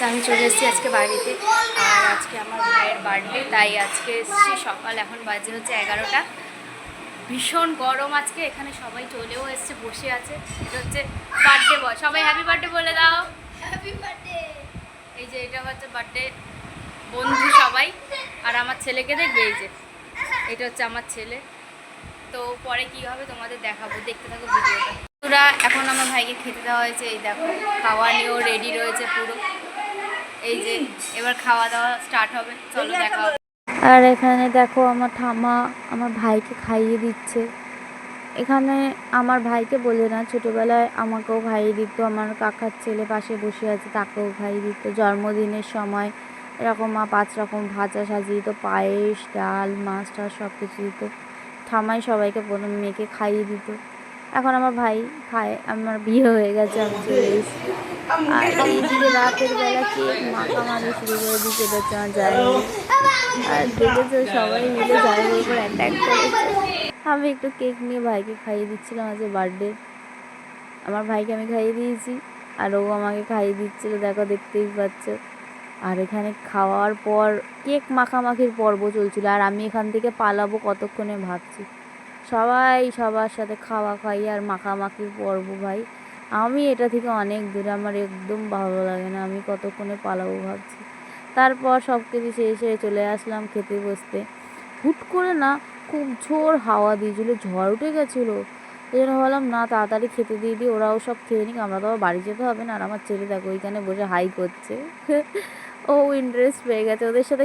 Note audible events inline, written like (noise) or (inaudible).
Guys আমি চলে এসেছি আজকে বাড়িতে। আর আজকে আমার ভাইয়ের বার্থডে তাই আজকে এসেছি সকাল এখন বাজে হচ্ছে এগারোটা। ভীষণ গরম আজকে এখানে সবাই চলেও এসছে বসে আছে। এটা হচ্ছে বার্থডে বয় সবাই হ্যাপি বার্থডে বলে দাও। হ্যাপি বার্থডে এই যে এটা হচ্ছে বার্থডে বন্ধু সবাই। আর আমার ছেলেকে দেখবে এই যে। এটা হচ্ছে আমার ছেলে। তো পরে কি হবে তোমাদের দেখাবো দেখতে থাকো ভিডিওটা। পুরা এখন আমার ভাইকে খেতে দেওয়া হয়েছে এই দেখো খাওয়া নিয়েও রেডি রয়েছে পুরো। এই যে এবার খাওয়া দাওয়া স্টার্ট হবে। চলো দেখা আর এখানে দেখো আমার ঠামা আমার ভাইকে খাইয়ে দিচ্ছে। এখানে আমার ভাইকে বলে না ছোটোবেলায় আমাকেও খাইয়ে দিত। আমার কাকার ছেলে পাশে বসে আছে তাকেও খাইয়ে দিত। জন্মদিনের সময় এরকম মা পাঁচ রকম ভাজা সাজিয়ে দিত পায়েস ডাল মাছ টাছ সব কিছু দিত। ঠামাই সবাইকে প্রথম মেয়েকে খাইয়ে দিত। এখন আমার ভাই খায় আমার বিয়ে হয়ে গেছে আমি চলে রাতের বেলা কেক মাখামাখি শুরু করে দিচ্ছে আমার যায়নি আর দেখেছ সবাই মিলে জায়ের উপর অ্যাটাক করেছে। আমি একটু কেক নিয়ে ভাইকে খাইয়ে দিচ্ছিলাম আজকে বার্থডে আমার ভাইকে আমি খাইয়ে দিয়েছি আর ও আমাকে খাইয়ে দিচ্ছিল দেখো দেখতেই পাচ্ছ। আর এখানে খাওয়ার পর কেক মাখামাখির পর্ব চলছিল আর আমি এখান থেকে পালাবো কতক্ষণে ভাবছি। সবাই সবার সাথে খাওয়া খাই আর মাখামাখির পর্ব ভাই। আমি এটা থেকে অনেক দূরে, আমার একদম ভালো লাগে না, আমি কতক্ষণে পালাবো ভাবছি। তারপর সব কিছু শেষে চলে আসলাম খেতে বসতে। হুট করে না খুব ঝোর হাওয়া দিয়েছিল, ঝড় উঠে গেছিল। এই জন্য ভাবলাম, না, তাড়াতাড়ি খেতে দিয়ে দিই, ওরাও সব খেয়ে নিক, আমরা তো আবার বাড়ি যেতে হবে না। আর আমার ছেলে দেখো, ওইখানে বসে হাই করছে। (laughs) ও ইন্টারেস্ট পেয়ে গেছে, ওদের সাথে